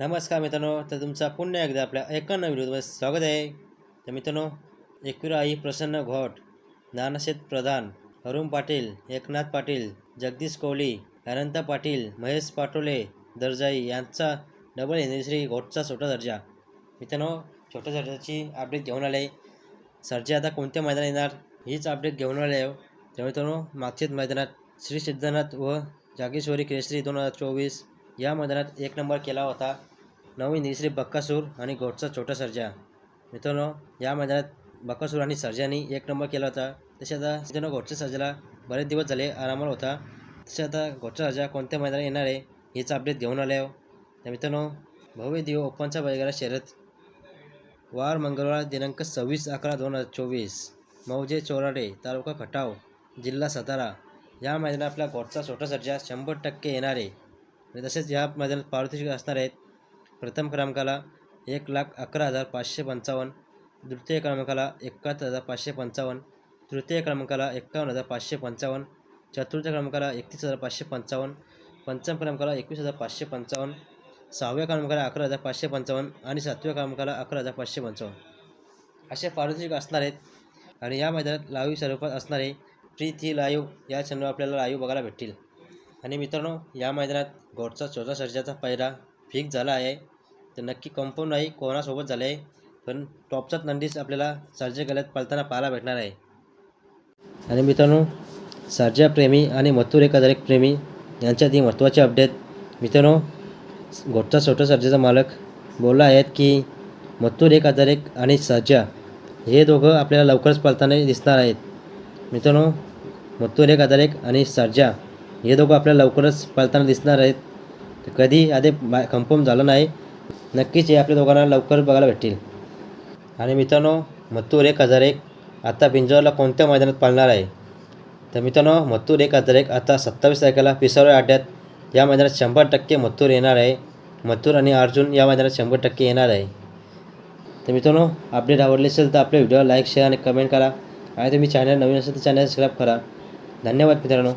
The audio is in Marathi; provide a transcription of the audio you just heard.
नमस्कार मित्रांनो तर तुमचा पुन्हा एकदा आपल्या एका नवीन व्हिडिओमध्ये स्वागत आहे. तर मित्रांनो एकविरा आई प्रसन्न घोट नानाशेत प्रधान अरुण पाटील एकनाथ पाटील जगदीश कोहली अनंत पाटील महेश पाटोले दर्जाई यांचा डबल हिंदश्री घोटचा छोटा दर्जा. मित्रांनो छोट्या दर्जाची अपडेट घेऊन आले सरजे आता कोणत्या मैदानात येणार हीच अपडेट घेऊन आले आहे तर मित्रांनो मागच्याच मैदानात श्री सिद्धनाथ व जागेश्वरी केसरी दोन हजार चोवीस या मैदानात एक नंबर केला होता. नवीन निश्री बक्कासूर आणि घोटचा छोटा सर्जा. मित्रांनो या मैदानात बक्कासूर आणि सर्जानी एक नंबर केला होता. तसे आता मित्रांनो घोटच्या सर्जाला बरेच दिवस झाले आरामाला होता. तसे आता घोटचा सर्जा कोणत्या मैदानात येणार आहे याचा अपडेट घेऊन आले त्या तर मित्रांनो भव्य दिव ओपनचा बैलगाडा शर्यत वार मंगळवार दिनांक सव्वीस अकरा दोन हजार चोवीस. मौजे चोराडे तालुका खटाव जिल्हा सातारा. या मैदानात आपला घोटचा छोटा सर्जा शंभर टक्के येणार आहे. तसेच या मैदानात पारितोषिक असणार आहेत प्रथम क्रमांकाला एक लाख अकरा हजार पाचशे पंचावन्न द्वितीय क्रमांकाला एकाहत्तर हजार पाचशे पंचावन्न तृतीय क्रमांकाला एक्कावन्न हजार पाचशे पंचावन्न चतुर्थ क्रमांकाला एकतीस हजार पाचशे पंचावन्न पंचम क्रमांकाला एकवीस हजार पाचशे पंचावन्न सहाव्या क्रमांकाला अकरा हजार पाचशे पंचावन्न आणि सातव्या क्रमांकाला अकरा हजार पाचशे पंचावन्न. असे पारितोषिक असणार आहेत आणि या मैदानात लाईव्ह स्वरूपात असणारे फ्री थ्री लाईव्ह या चॅनलवर आपल्याला लाईव्ह बघायला भेटतील. आणि मित्रांनो या मैदानात घोटचा चौथा सर्जाचा पैरा फिक्स झाला आहे. तर नक्की कन्फर्म नाही कोणासोबत झालं आहे पण टॉपचाच नंदीच आपल्याला सर्जा गल्यात पळताना पाहायला भेटणार आहे. आणि मित्रांनो सर्जा प्रेमी आणि मथुर एक एक प्रेमी यांच्यात ही महत्त्वाची अपडेट मित्रांनो घोटचा छोटा सर्जेचा मालक बोलला आहेत की मथुर एक हजार एक आणि सर्जा हे दोघं आपल्याला लवकरच पळताना दिसणार आहेत. मित्रांनो मथुर एक हजार एक आणि सर्जा हे दोघं आपल्याला लवकरच पळताना दिसणार आहेत. कधी आधी बा कन्फर्म झालं नाही नक्कीच हे आपल्या दोघांना लवकर बघायला भेटतील. आणि मित्रांनो मत्तूर एक हजार एक आता पिंजोरला कोणत्या मैदानात पाळणार आहे? तर मित्रांनो मत्तूर एक हजार एक आता सत्तावीस तारखेला पिसावळ अड्ड्यात या मैदानात शंभर टक्के मत्तूर येणार आहे. मथुर आणि अर्जुन या मैदानात शंभर टक्के येणार आहे. तर मित्रांनो अपडेट आवडले असेल तर आपल्या व्हिडिओला लाईक शेअर आणि कमेंट करा. आणि तुम्ही चॅनल नवीन असेल तर चॅनल सबस्क्राईब करा. धन्यवाद मित्रांनो.